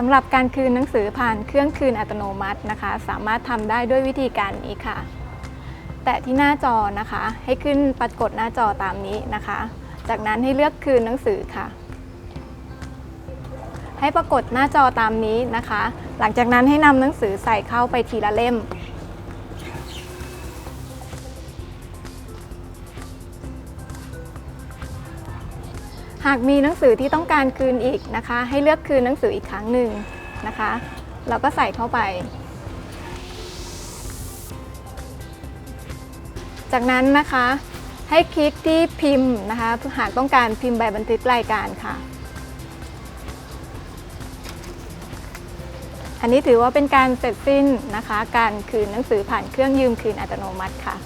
สำหรับการคืนหนังสือผ่านเครื่องคืนอัตโนมัตินะคะ สามารถทำได้ด้วยวิธีการนี้ค่ะ แตะที่หน้าจอนะคะ ให้ขึ้นปรากฏหน้าจอตามนี้นะคะ จากนั้นให้เลือกคืนหนังสือค่ะ ให้ปรากฏหน้าจอตามนี้นะคะ หลังจากนั้นให้นำหนังสือใส่เข้าไปทีละเล่ม หากมีหนังสือที่ต้องการคืนอีกนะคะ ให้เลือกคืนหนังสืออีกครั้งหนึ่งนะคะแล้วก็ใส่เข้าไป จากนั้นนะคะให้คลิกที่พิมพ์นะคะหากต้องการพิมพ์ใบบันทึกรายการค่ะ อันนี้ถือว่าเป็นการเสร็จสิ้นนะคะ การคืนหนังสือผ่านเครื่องยืมคืนอัตโนมัติค่ะ